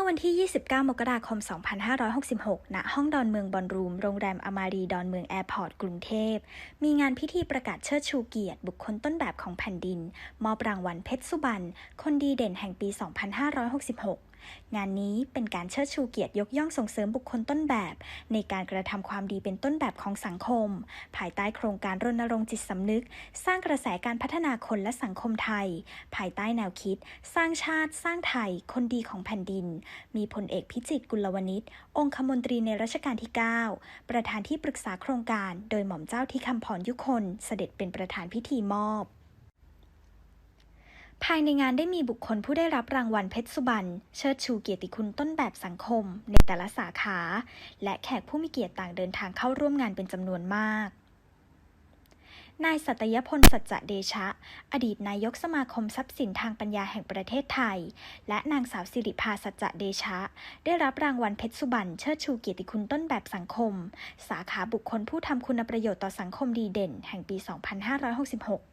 มื่อวันที่ 29 มกราคม 2566 ณ ห้องดอนเมืองบอลรูม โรงแรมอมารีดอนเมืองแอร์พอร์ตกรุงเทพ มีงานพิธีประกาศเชิดชูเกียรติบุคคลต้นแบบของแผ่นดิน มอบรางวัลเพชรสุบรรณ คนดีเด่นแห่งปี 2566 งานนี้เป็นการเชิดชูเกียรติยกย่องส่งเสริมบุคคลต้นแบบ ในการกระทำความดีเป็นต้นแบบของสังคม ภายใต้โครงการรณรงค์จิตสำนึก สร้างกระแสการพัฒนาคนและสังคมไทย ภายใต้แนวคิด สร้างชาติ สร้างไทย คนดีของแผ่นดิน มีพลเอกพิจิตรกุลวณิชองคมนตรีในรัชกาลที่ 9 ประธานที่ปรึกษาโครงการ โดยหม่อมเจ้าที่คำพรยุคนเสด็จเป็นประธานพิธีมอบ ภายในงานได้มีบุคคลผู้ได้รับรางวัลเพชรสุบรรณเชิดชูเกียรติคุณต้นแบบสังคม ในแต่ละสาขา และแขกผู้มีเกียรติต่างเดินทางเข้าร่วมงานเป็นจำนวนมากนายสัตยพลสัจจะเดชะ อดีตนายกสมาคมทรัพย์สินทางปัญญาแห่งประเทศไทย และนางสาวสิริภาสัจจะเดชะ ได้รับรางวัลเพชรสุบรรณเชิดชูเกียรติคุณต้นแบบสังคม สาขาบุคคลผู้ทำคุณประโยชน์ต่อสังคมดีเด่น แห่งปี 2566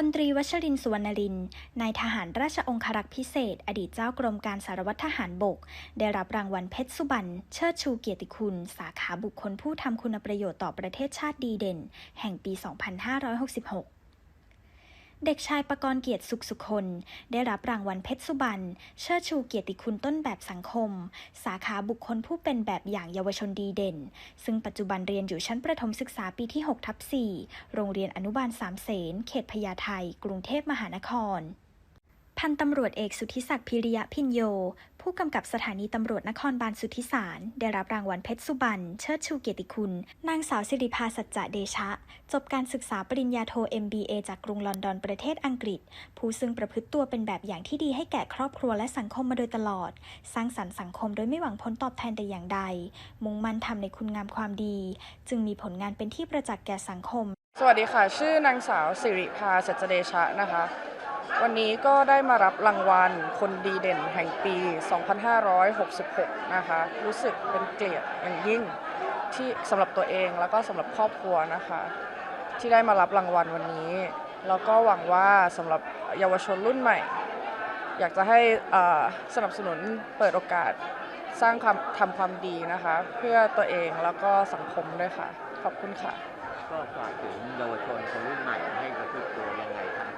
พลตรีวัชรินทร์สุวรรณลิน นายทหารราชองครักษ์พิเศษ อดีตเจ้ากรมการสารวัตรทหารบก ได้รับรางวัลเพชรสุบรรณเชิดชูเกียรติคุณ สาขาบุคคลผู้ทำคุณประโยชน์ต่อประเทศชาติดีเด่น แห่งปี 2566 เด็กชายประกรณ์เกียรติสุขสุคนได้รับรางวัลเพชรสุบรรณเชิดชูเกียรติคุณต้นแบบสังคม สาขาบุคคลผู้เป็นแบบอย่างเยาวชนดีเด่น ซึ่งปัจจุบันเรียนอยู่ชั้นประถมศึกษาปีที่6ทับ4โรงเรียนอนุบาลสามเสนเขตพญาไทกรุงเทพมหานคร พันตำรวจเอกสุทธิศักดิ์พิริยะพินโย ผู้กำกับสถานีตำรวจนครบาลสุทธิสาร ได้รับรางวัลเพชรสุบรรณเชิดชูเกียรติคุณ นางสาวสิริภาสัจจะเดชะ จบการศึกษาปริญญาโท MBA จากกรุงลอนดอนประเทศอังกฤษ ผู้ซึ่งประพฤติตัวเป็นแบบอย่างที่ดีให้แก่ครอบครัวและสังคมมาโดยตลอด สร้างสรรค์สังคมโดยไม่หวังผลตอบแทนแต่อย่างใด มุ่งมั่นทำในคุณงามความดี จึงมีผลงานเป็นที่ประจักษ์แก่สังคม สวัสดีค่ะ ชื่อนางสาวสิริภาสัจเดชะนะคะ วันนี้ก็ได้มารับรางวัลคนดีเด่นแห่งปี 2566 นะคะ รู้สึกเป็นเกียรติอย่างยิ่งที่สำหรับตัวเองแล้วก็สำหรับครอบครัวนะคะ ที่ได้มารับรางวัลวันนี้ แล้วก็หวังว่าสำหรับเยาวชนรุ่นใหม่ อยากจะให้สนับสนุนเปิดโอกาสสร้างความทำความดีนะคะ เพื่อตัวเองแล้วก็สังคมด้วยค่ะ ขอบคุณค่ะ ก็ฝากถึงเยาวชนคนรุ่นใหม่ให้ประพฤติตัวยั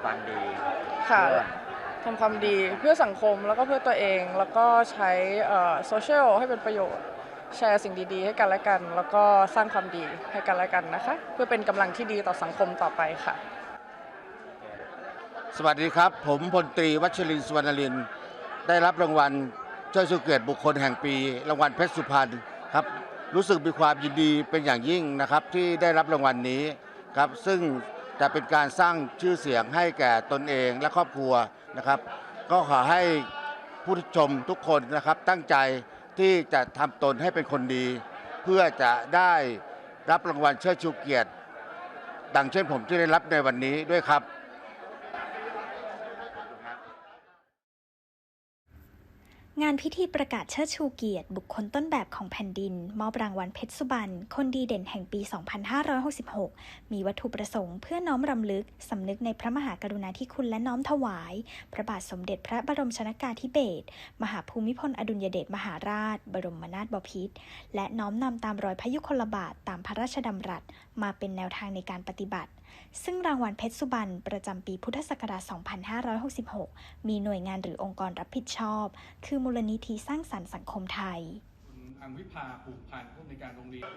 ความดีค่ะเพื่อทำความดีเพื่อสังคมแล้วก็เพื่อตัวเอง แล้วก็ใช้โซเชียลให้เป็นประโยชน์ แชร์สิ่งดีๆ ให้กันและกัน แล้วก็สร้างความดีให้กันและกันนะคะ เพื่อเป็นกำลังที่ดีต่อสังคมต่อไปค่ะ สวัสดีครับ ผมพลตรีวัชรินทร์สุวรรณลิน ได้รับรางวัลเจ้าชูเกียรติบุคคลแห่งปี รางวัลเพชรสุพรรณครับรู้สึกมีความยินดีเป็นอย่างยิ่งนะครับที่ได้รับรางวัลนี้ครับซึ่ง จะเป็นการสร้างชื่อเสียงให้แก่ตนเองและครอบครัวนะครับ ก็ขอให้ผู้ชมทุกคนนะครับตั้งใจที่จะทำตนให้เป็นคนดี เพื่อจะได้รับรางวัลเชิดชูเกียรติ ดังเช่นผมที่ได้รับในวันนี้ด้วยครับานพิธีประกาศเชิดชูเกียรติ บุคคลต้นแบบของแผ่นดิน มอบรางวัลเพชรสุบรรณคนดีเด่นแห่งปี 2566 มีวัตถุประสงค์เพื่อน้อมรำลึก สำนึกในพระมหากรุณาธิคุณและน้อมถวาย พระบาทสมเด็จพระบรมชนากาธิเบศรมหาภูมิพลอดุลยเดชมหาราช บรมนาถบพิตรและน้อมนำตามรอยพระยุคลบาทตามพระราชดำรัส มาเป็นแนวทางในการปฏิบัติ ซึ่งรางวัลเพชรสุบรรณประจำปีพุทธศักราช 2566 มีหน่วยงานหรือองค์กรรับผิดชอบ คือมูลนิธิสร้างสรรค์สังคมไทยอังวิภาผูกพันผู้ในการโรงเรียน